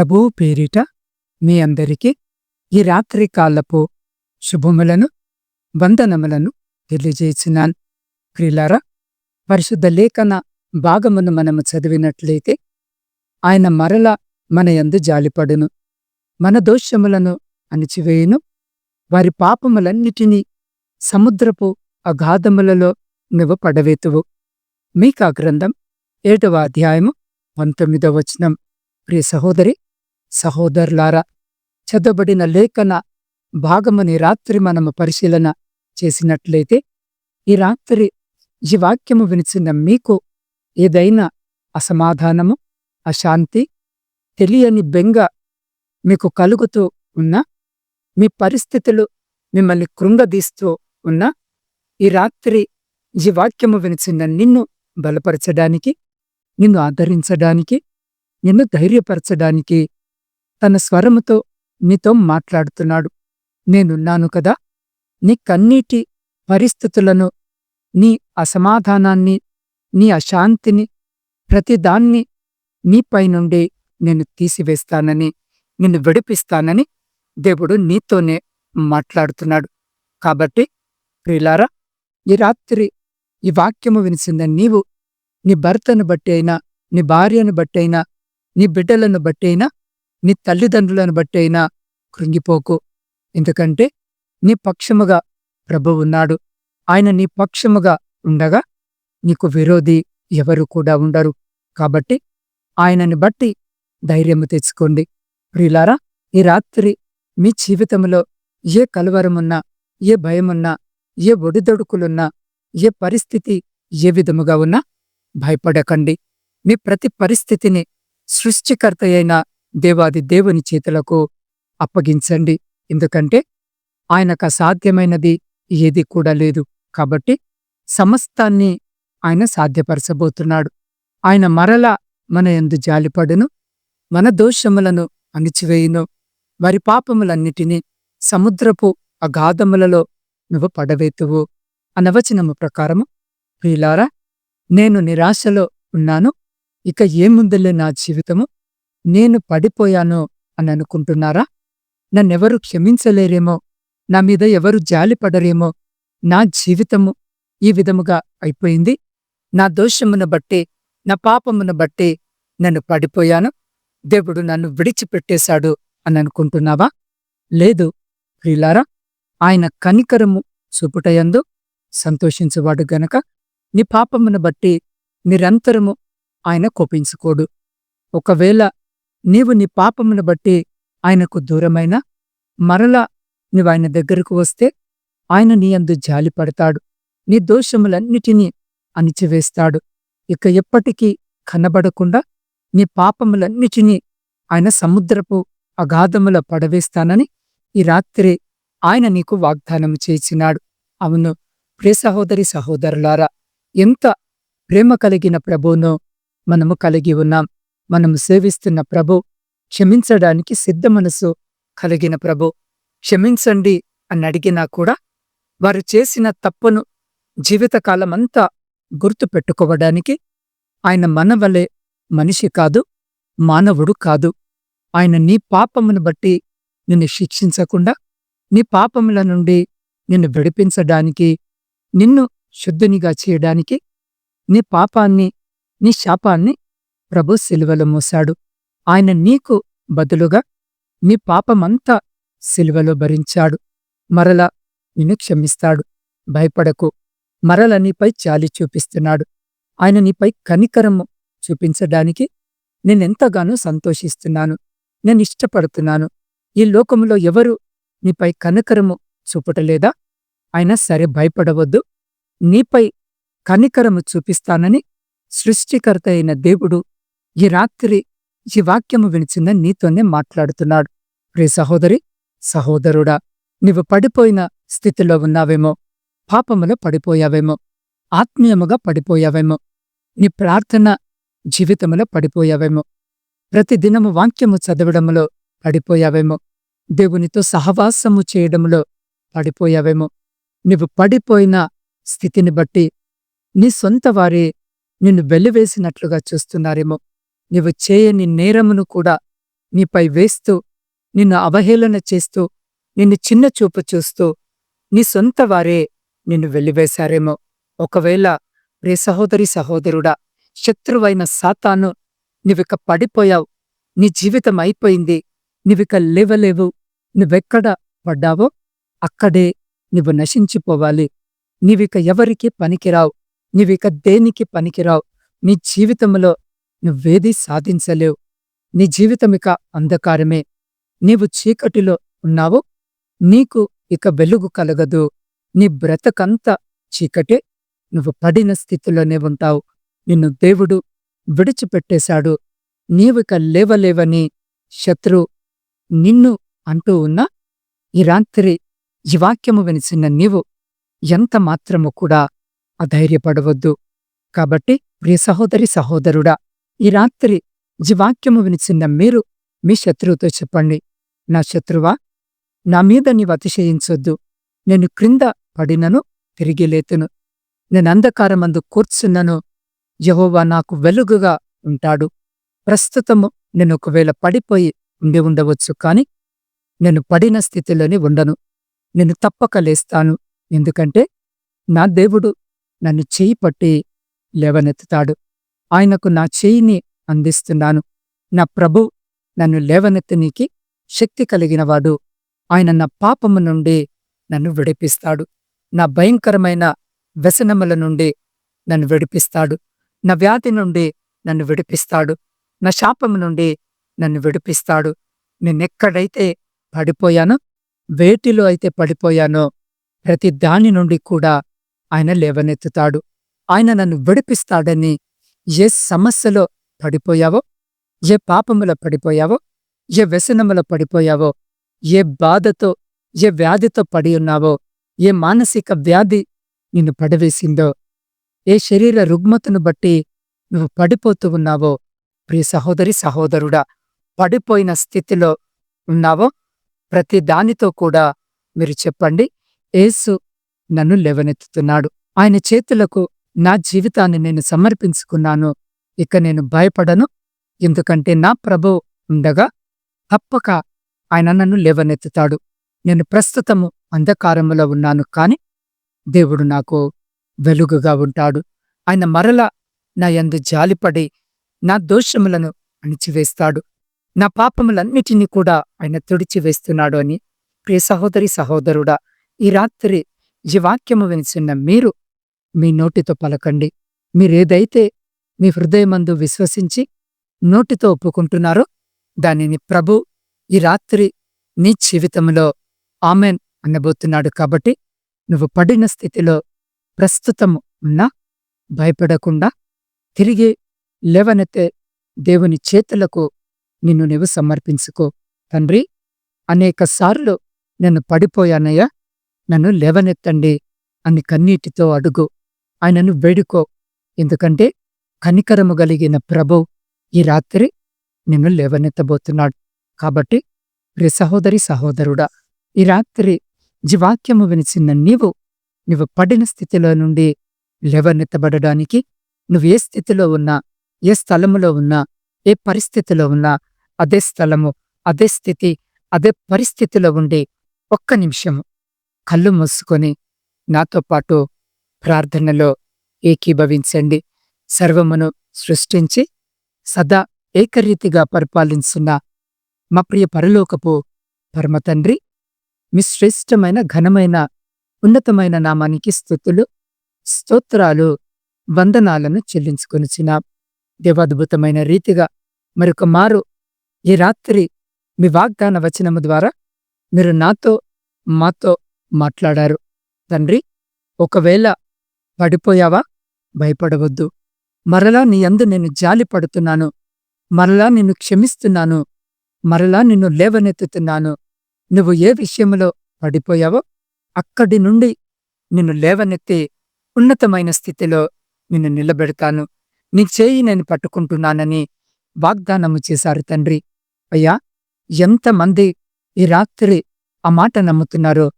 ప్రభువు పేరిట మీ అందరికీ ఈ రాత్రి కాలపు శుభములను వందనములను తెలియజేసినాను. క్రిలారా పరిశుద్ధ లేఖన భాగమును మనము చదివినట్లయితే ఆయన మరల మన యందు జాలిపడును. మన దోషములను అణిచివేయును. వారి పాపములన్నిటినీ సముద్రపు అగాధములలో నువ్వు పడవేతువు మీకా గ్రంథం ఏటవ అధ్యాయము పంతొమ్మిదవ వచనం. ప్రియ సహోదరి సహోదరులారా చదవబడిన లేఖన భాగమని రాత్రి మనము పరిశీలన చేసినట్లయితే ఈ రాత్రి ఈ వాక్యము వినిచిన మీకు ఏదైనా అసమాధానము అశాంతి తెలియని బెంగ మీకు కలుగుతూ ఉన్నా మీ పరిస్థితులు మిమ్మల్ని కృంగదీస్తూ ఉన్నా ఈ రాత్రి ఈ వాక్యము వినిచిన నిన్ను బలపరచడానికి నిన్ను ఆదరించడానికి నిన్ను ధైర్యపరచడానికి తన స్వరముతో నీతో మాట్లాడుతున్నాడు. నేనున్నాను కదా? నీ కన్నీటి పరిస్థితులను నీ అసమాధానాన్ని నీ అశాంతిని ప్రతిదాన్ని నీపై నుండి నేను తీసివేస్తానని నిన్ను విడిపిస్తానని దేవుడు నీతోనే మాట్లాడుతున్నాడు. కాబట్టి ప్రిలారా ఈ రాత్రి ఈ వాక్యము వినిసిన నీవు నీ భర్తను బట్టి అయినా నీ భార్యను బట్టి అయినా నీ బిడ్డలను బట్టి అయినా నీ తల్లిదండ్రులను బట్టి అయినా కృంగిపోకు. ఎందుకంటే నీ పక్షముగా ప్రభు ఉన్నాడు. ఆయన నీ పక్షముగా ఉండగా నీకు విరోధి ఎవరు కూడా ఉండరు. కాబట్టి ఆయనని బట్టి ధైర్యము తెచ్చుకోండి. ప్రియులారా ఈ రాత్రి మీ జీవితంలో ఏ కలవరమున్నా ఏ భయమున్నా ఏ ఒడిదొడుకులున్నా ఏ పరిస్థితి ఏ విధముగా ఉన్నా భయపడకండి. మీ ప్రతి పరిస్థితిని సృష్టికర్త అయిన దేవాది దేవుని చేతులకు అప్పగించండి. ఎందుకంటే ఆయనకు అసాధ్యమైనది ఏది కూడా లేదు. కాబట్టి సమస్తాన్ని ఆయన సాధ్యపరచబోతున్నాడు. ఆయన మరల మన యందు జాలిపడును మన దోషములను అణిచివేయును. వారి పాపములన్నిటినీ సముద్రపు అగాధములలో నువ్వు పడవేతువు. అనవచనము ప్రకారము ప్రియులారా నేను నిరాశలో ఉన్నాను. ఇక ఏముందులే నా జీవితము నేను పడిపోయాను అని అనుకుంటున్నారా నన్నెవరు క్షమించలేరేమో నా మీద ఎవరు జాలిపడరేమో నా జీవితము ఈ విధముగా అయిపోయింది. నా దోషమును బట్టి నా పాపమును బట్టి నన్ను పడిపోయాను. దేవుడు నన్ను విడిచిపెట్టేశాడు అని అనుకుంటున్నావా లేదు ప్రియులారా ఆయన కనికరము చూపుటయందు సంతోషించువాడు గనక నీ పాపమును బట్టి నిరంతరము ఆయన కోపించుకోడు. ఒకవేళ నీవు నీ పాపమును బట్టి ఆయనకు దూరమైన మరలా నీవు ఆయన దగ్గరకు వస్తే ఆయన నీ అందు జాలిపడతాడు నీ దోషములన్నిటినీ అణిచివేస్తాడు. ఇక ఎప్పటికీ కనబడకుండా నీ పాపములన్నిటినీ ఆయన సముద్రపు అగాధముల పడవేస్తానని ఈ రాత్రి ఆయన నీకు వాగ్దానం చేసినాడు. అవును ప్రే సహోదరి సహోదరులారా ఎంత ప్రేమ కలిగిన ప్రభువును మనము కలిగి ఉన్నాం. మనము సేవిస్తున్న ప్రభు క్షమించడానికి సిద్ధ మనసు కలిగిన ప్రభు. క్షమించండి అని అడిగినా కూడా వారు చేసిన తప్పును జీవితకాలమంతా గుర్తు పెట్టుకోవడానికి ఆయన మనవలే మనిషి కాదు మానవుడు కాదు. ఆయన నీ పాపమును బట్టి నిన్ను శిక్షించకుండా నీ పాపముల నుండి నిన్ను విడిపించడానికి నిన్ను శుద్ధునిగా చేయడానికి నీ పాపాన్ని నీ శాపాన్ని ప్రభు సిలువలు మూశాడు. ఆయన నీకు బదులుగా నీ పాపమంతా సిలువలో భరించాడు. మరల నిన్ను క్షమిస్తాడు. భయపడకు. మరల నీపై చాలి చూపిస్తున్నాడు. ఆయన నీపై కనికరము చూపించడానికి నేనెంతగానో సంతోషిస్తున్నాను. నేను ఇష్టపడుతున్నాను ఈ లోకములో ఎవరు నీపై కనికరము చూపటలేదా? అయినా సరే భయపడవద్దు. నీపై కనికరము చూపిస్తానని సృష్టికర్త అయిన దేవుడు ఈ రాత్రి ఈ వాక్యము వినిచిన నీతోనే మాట్లాడుతున్నాడు. రే సహోదరి సహోదరుడా నీవు పడిపోయిన స్థితిలో ఉన్నావేమో పాపములో పడిపోయావేమో ఆత్మీయముగా పడిపోయావేమో నీ ప్రార్థన జీవితములో పడిపోయావేమో ప్రతిదినము వాక్యము చదవడములో పడిపోయావేమో దేవునితో సహవాసము చేయడములో పడిపోయావేమో నీవు పడిపోయిన స్థితిని బట్టి నీ సొంత వారే నిన్ను వెలివేసినట్లుగా చూస్తున్నారేమో నీవు చేయని నేరమును కూడా నీపై వేస్తూ నిన్ను అవహేళన చేస్తూ నిన్ను చిన్న చూపు చూస్తూ నీ సొంత వారే నిన్ను వెలివేశారేమో ఒకవేళ రే సహోదరి సహోదరుడా శత్రువైన సాతాను నీవిక పడిపోయావు నీ జీవితం అయిపోయింది నీవిక లేవలేవు నువ్వెక్కడ పడ్డావో అక్కడే నువ్వు నశించిపోవాలి. నీవిక ఎవరికి పనికిరావు నీవిక దేనికి పనికిరావు నీ జీవితంలో నువ్వేదీ సాధించలేవు. నీ జీవితమిక అంధకారమే. నీవు చీకటిలో ఉన్నావు. నీకు ఇక వెలుగు కలగదు. నీ బ్రతకంతా చీకటే. నువ్వు పడిన స్థితిలోనే ఉంటావు. నిన్ను దేవుడు విడిచిపెట్టేశాడు. నీవిక లేవలేవని శత్రు నిన్ను అంటూ ఉన్నా ఈ రాత్రి ఈ వాక్యము వినిసిన నీవు ఎంత మాత్రము కూడా అధైర్యపడవద్దు. కాబట్టి ప్రియ సహోదరి సహోదరుడా ఈ రాత్రి జీవాక్యము వాక్యము వినిచిన మీరు మీ శత్రువుతో చెప్పండి. నా శత్రువా నా మీద నీవు అతిశయించొద్దు. నేను క్రింద పడినను తిరిగి లేతును. నేను అంధకారమందు కూర్చున్నను. యహోవా నాకు వెలుగుగా ఉంటాడు. ప్రస్తుతము నేను ఒకవేళ పడిపోయి ఉండి ఉండవచ్చు కాని నేను పడిన స్థితిలోనే ఉండను. నేను తప్పక లేస్తాను. ఎందుకంటే నా దేవుడు నన్ను చేయి పట్టి లేవనెత్తుతాడు. ఆయనకు నా చేయిని అందిస్తున్నాను. నా ప్రభు నన్ను లేవనెత్తనీకి శక్తి కలిగినవాడు. ఆయన నా పాపము నుండి నన్ను విడిపిస్తాడు. నా భయంకరమైన వ్యసనముల నుండి నన్ను విడిపిస్తాడు. నా వ్యాధి నుండి నన్ను విడిపిస్తాడు. నా శాపము నుండి నన్ను విడిపిస్తాడు. నేనెక్కడైతే పడిపోయానో వేటిలో అయితే పడిపోయానో ప్రతి దాని నుండి కూడా ఆయన లేవనెత్తుతాడు. ఆయన నన్ను విడిపిస్తాడని ఏ సమస్యలో పడిపోయావో ఏ పాపములో పడిపోయావో ఏ వ్యసనములో పడిపోయావో ఏ బాధతో ఏ వ్యాధితో పడి ఉన్నావో ఏ మానసిక వ్యాధి నిన్ను పడవేసిందో ఏ శరీర రుగ్మతను బట్టి నువ్వు పడిపోతూ ఉన్నావో ప్రియ సహోదరి సహోదరుడా పడిపోయిన స్థితిలో ఉన్నావో ప్రతి దానితో కూడా మీరు చెప్పండి. ఏసు నన్ను లేవనెత్తుతున్నాడు. ఆయన చేతులకు నా జీవితాన్ని నేను సమర్పించుకున్నాను. ఇక నేను భయపడను. ఎందుకంటే నా ప్రభు ఉండగా తప్పక ఆయన నన్ను లేవనెత్తుతాడు. నేను ప్రస్తుతము అంధకారములో ఉన్నాను కాని దేవుడు నాకు వెలుగుగా ఉంటాడు. ఆయన మరల నా యందు జాలిపడి నా దోషములను అణిచివేస్తాడు. నా పాపములన్నిటినీ కూడా ఆయన తుడిచివేస్తున్నాడు అని. ప్రియ సహోదరి సహోదరుడా ఈ రాత్రి ఈ వాక్యము వినిచిన మీరు మీ నోటితో పలకండి. మీరేదైతే మీ హృదయమందు విశ్వసించి నోటితో ఒప్పుకుంటున్నారో దానిని ప్రభు ఈ రాత్రి నీ జీవితంలో ఆమెన్ అనబోతున్నాడు కాబట్టి నువ్వు పడిన స్థితిలో ప్రస్తుతం ఉన్నా భయపడకుండా తిరిగి లేవనెత్తే దేవుని చేతులకు నిన్ను నీవు సమర్పించుకో. తండ్రి అనేకసార్లు నేను పడిపోయానయ్యా నన్ను లేవనెత్తండి అని కన్నీటితో అడుగు. ఆయనను వేడుకో. ఎందుకంటే కనికరము కలిగిన ప్రభు ఈ రాత్రి నిన్ను లేవనెత్తబోతున్నాడు. కాబట్టి ప్రియ సహోదరి సహోదరుడా ఈ రాత్రి జీవాక్యము వినిచిన నీవు నువ్వు పడిన స్థితిలో నుండి లేవనెత్తబడడానికి నువ్వు ఏ స్థితిలో ఉన్నా ఏ స్థలములో ఉన్నా ఏ పరిస్థితిలో ఉన్నా అదే స్థలము అదే స్థితి అదే పరిస్థితిలో ఉండి ఒక్క నిమిషము కళ్ళు మూసుకొని నాతో పాటు ప్రార్థనలో ఏకీభవించండి. సర్వమును సృష్టించి సదా ఏకరీతిగా పరిపాలించున్న మా ప్రియ పరలోకపు పరమతండ్రి మీ శ్రేష్టమైన ఘనమైన ఉన్నతమైన నామానికి స్థుతులు స్తోత్రాలు వందనాలను చెల్లించుకొనిచిన దేవాద్భుతమైన రీతిగా మరొక మారు ఈ రాత్రి మీ వాగ్దాన వచనము ద్వారా మీరు నాతో మాతో మాట్లాడారు. తండ్రి ఒకవేళ పడిపోయావా? భయపడవద్దు. మరలా నీ అందు నేను జాలి పడుతున్నాను. మరలా నిన్ను క్షమిస్తున్నాను. మరలా నిన్ను లేవనెత్తుతున్నాను. నువ్వు ఏ విషయంలో పడిపోయావో అక్కడి నుండి నిన్ను లేవనెత్తి ఉన్నతమైన స్థితిలో నిన్ను నిలబెడతాను. నీ చేయి నేను పట్టుకుంటున్నానని వాగ్దానము చేశారు తండ్రి. అయ్యా ఎంతమంది ఈ రాత్రి ఆ మాట నమ్ముతున్నారో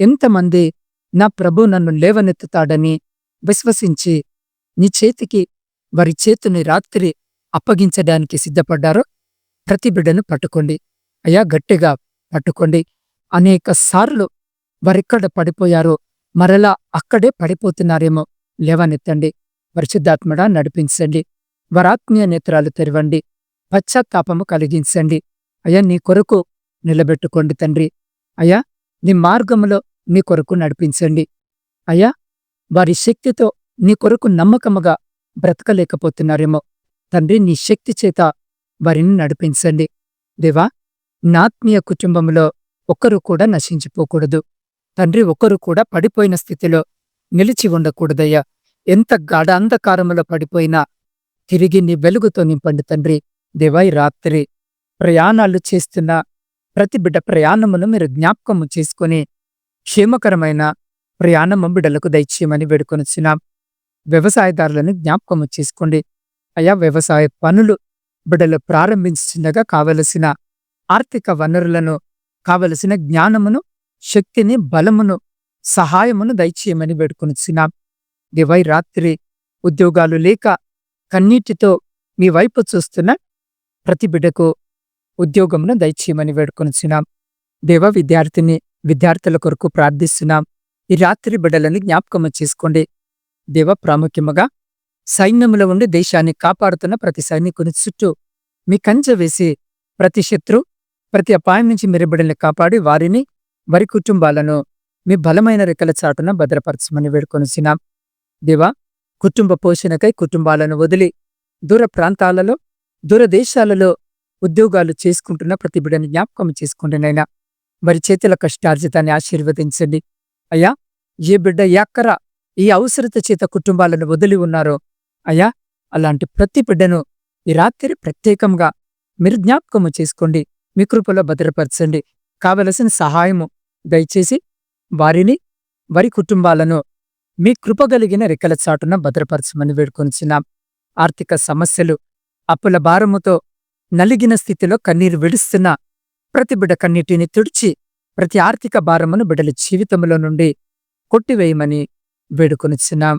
ఎంతమంది నా ప్రభు నన్ను లేవనెత్తుతాడని విశ్వసించి నీ చేతికి వారి చేతిని రాత్రి అప్పగించడానికి సిద్ధపడ్డారో ప్రతి బిడ్డను పట్టుకోండి. అయ్యా గట్టిగా పట్టుకోండి. అనేక సార్లు వారెక్కడ పడిపోయారో మరలా అక్కడే పడిపోతున్నారేమో లేవనెత్తండి. పరిశుద్ధాత్మడా నడిపించండి. వరాత్మీయ నేత్రాలు తెరవండి. పశ్చాత్తాపము కలిగించండి. అయ్యా నీ కొరకు నిలబెట్టుకోండి తండ్రి. అయ్యా నీ మార్గములో నీ కొరకు నడిపించండి. అయ్యా వారి శక్తితో నీ కొరకు నమ్మకముగా బ్రతకలేకపోతున్నారేమో. తండ్రి నీ శక్తి చేత వారిని నడిపించండి. దేవా నాత్మీయ కుటుంబంలో ఒక్కరు కూడా నశించిపోకూడదు. తండ్రి ఒక్కరు కూడా పడిపోయిన స్థితిలో నిలిచి ఉండకూడదయ్యా. ఎంత గాఢ అంధకారములో పడిపోయినా తిరిగి నీ వెలుగుతో నింపండి తండ్రి. దేవాయి రాత్రి ప్రయాణాలు చేస్తున్న ప్రతి బిడ్డ ప్రయాణమును మీరు జ్ఞాపకము చేసుకొని క్షేమకరమైన ప్రయాణము బిడ్డలకు దయచేయమని వేడుకొనిచ్చినాం వ్యవసాయదారులను జ్ఞాపకము చేసుకోండి. అయా వ్యవసాయ పనులు బిడ్డలు ప్రారంభించినగా కావలసిన ఆర్థిక వనరులను కావలసిన జ్ఞానమును శక్తిని బలమును సహాయమును దయచేయమని వేడుకొనిచ్చినాం దివై రాత్రి ఉద్యోగాలు లేక కన్నీటితో మీ వైపు చూస్తున్న ప్రతి బిడ్డకు ఉద్యోగమును దయచేయమని వేడుకొనిచ్చినాం దేవ విద్యార్థిని విద్యార్థుల కొరకు ప్రార్థిస్తున్నాం. ఈ రాత్రి బిడ్డలని జ్ఞాపకము చేసుకోండి. దేవ ప్రాముఖ్యముగా సైన్యములో ఉండి దేశాన్ని కాపాడుతున్న ప్రతి సైనికుని చుట్టూ మీ కంచె వేసి ప్రతి శత్రు ప్రతి అపాయం నుంచి మీరు బిడ్డల్ని కాపాడి వారిని వారి కుటుంబాలను మీ బలమైన రెక్కల చాటున భద్రపరచమని వేడుకొనిసినాం దేవా కుటుంబ పోషణకై కుటుంబాలను వదిలి దూర ప్రాంతాలలో దూర దేశాలలో ఉద్యోగాలు చేసుకుంటున్న ప్రతి బిడ్డని జ్ఞాపకం చేసుకోండి నైనా వారి చేతుల కష్టార్జితాన్ని ఆశీర్వదించండి. అయ్యా ఏ బిడ్డ ఎక్కర ఈ అవసరత చేత కుటుంబాలను వదిలి ఉన్నారో? అయ్యా అలాంటి ప్రతి బిడ్డను ఈ రాత్రి ప్రత్యేకంగా మీరు జ్ఞాపకము చేసుకోండి మీ కృపలో భద్రపరచండి. కావలసిన సహాయము దయచేసి వారిని వారి కుటుంబాలను మీ కృపగలిగిన రెక్కల చాటున భద్రపరచమని వేడుకొనిచున్నాం. ఆర్థిక సమస్యలు అప్పుల భారముతో నలిగిన స్థితిలో కన్నీరు విడుస్తున్న ప్రతి బిడ్డ కన్నీటిని తుడిచి ప్రతి ఆర్థిక భారమును బిడ్డల జీవితంలో నుండి కొట్టివేయమని వేడుకొనిచున్నాం.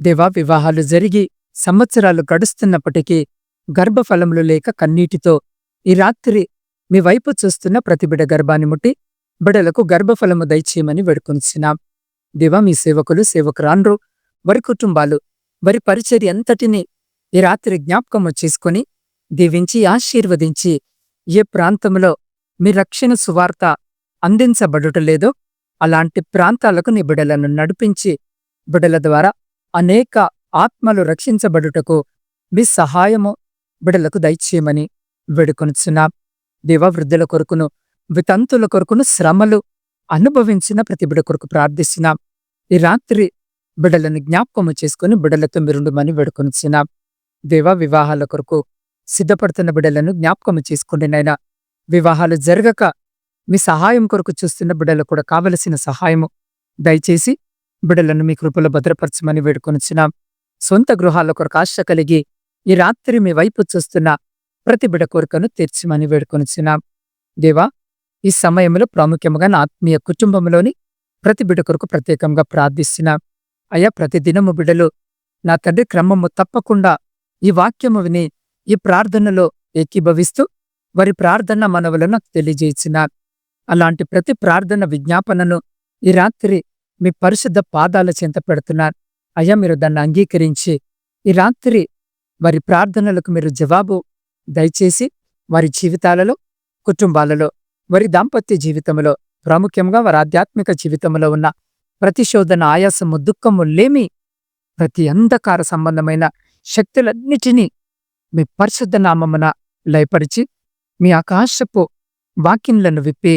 దేవా వివాహాలు జరిగి సంవత్సరాలు గడుస్తున్నప్పటికీ గర్భఫలములు లేక కన్నీటితో ఈ రాత్రి మీ వైపు చూస్తున్న ప్రతి బిడ గర్భాన్ని ముట్టి బిడలకు గర్భఫలము దయచేయమని వేడుకొనిచున్నాం. దేవా మీ సేవకులు సేవకురాన్రు వారి కుటుంబాలు వారి పరిచర్య అంతటినీ ఈ రాత్రి జ్ఞాపకము చేసుకుని దీవించి ఆశీర్వదించి ఏ ప్రాంతంలో మీ రక్షణ సువార్త అందించబడుటలేదో. అలాంటి ప్రాంతాలకు నీ బిడలను నడిపించి బిడల ద్వారా అనేక ఆత్మలు రక్షించబడుటకు మీ సహాయము బిడలకు దయచేయమని వేడుకొనుచున్నాం. దేవవృద్ధుల కొరకును వితంతుల కొరకును శ్రమలు అనుభవించిన ప్రతి బిడ కొరకు ప్రార్థిస్తున్నాం. ఈ రాత్రి బిడలను జ్ఞాపకము చేసుకుని బిడలతో మిరుండుమని వేడుకొనిచున్నాం. దేవ వివాహాల కొరకు సిద్ధపడుతున్న బిడలను జ్ఞాపకము చేసుకుని నైనా వివాహాలు జరగక మీ సహాయం కొరకు చూస్తున్న బిడలకు కూడా కావలసిన సహాయము దయచేసి బిడలను మీ కృపలో భద్రపరచమని వేడుకొనిచున్నాం. సొంత గృహాల కొరకు ఆశ కలిగి ఈ రాత్రి మీ వైపు చూస్తున్న ప్రతి బిడ కోరికను తీర్చమని వేడుకొనిచున్నాం. దేవా ఈ సమయంలో ప్రాముఖ్యముగా నా ఆత్మీయ కుటుంబంలోని ప్రతి బిడ కొరకు ప్రత్యేకంగా ప్రార్థిస్తున్నాం. అయ్యా ప్రతి దినము బిడలు నా తండ్రి క్రమము తప్పకుండా ఈ వాక్యము విని ఈ ప్రార్థనలో ఏకీభవిస్తూ వారి ప్రార్థన మనవులను నాకు తెలియజేసినారు అలాంటి ప్రతి ప్రార్థన విజ్ఞాపనను ఈ రాత్రి మీ పరిశుద్ధ పాదాల చెంత పెడుతున్నారు. అయ్యా మీరు దాన్ని అంగీకరించి ఈ రాత్రి వారి ప్రార్థనలకు మీరు జవాబు దయచేసి వారి జీవితాలలో కుటుంబాలలో వారి దాంపత్య జీవితంలో ప్రాముఖ్యంగా వారి ఆధ్యాత్మిక జీవితంలో ఉన్న ప్రతిశోధన ఆయాసము దుఃఖము లేమి ప్రతి అంధకార సంబంధమైన శక్తులన్నిటినీ మీ పరిశుద్ధ నామమున లయపరిచి మీ ఆకాశపు వాక్యంలను విప్పి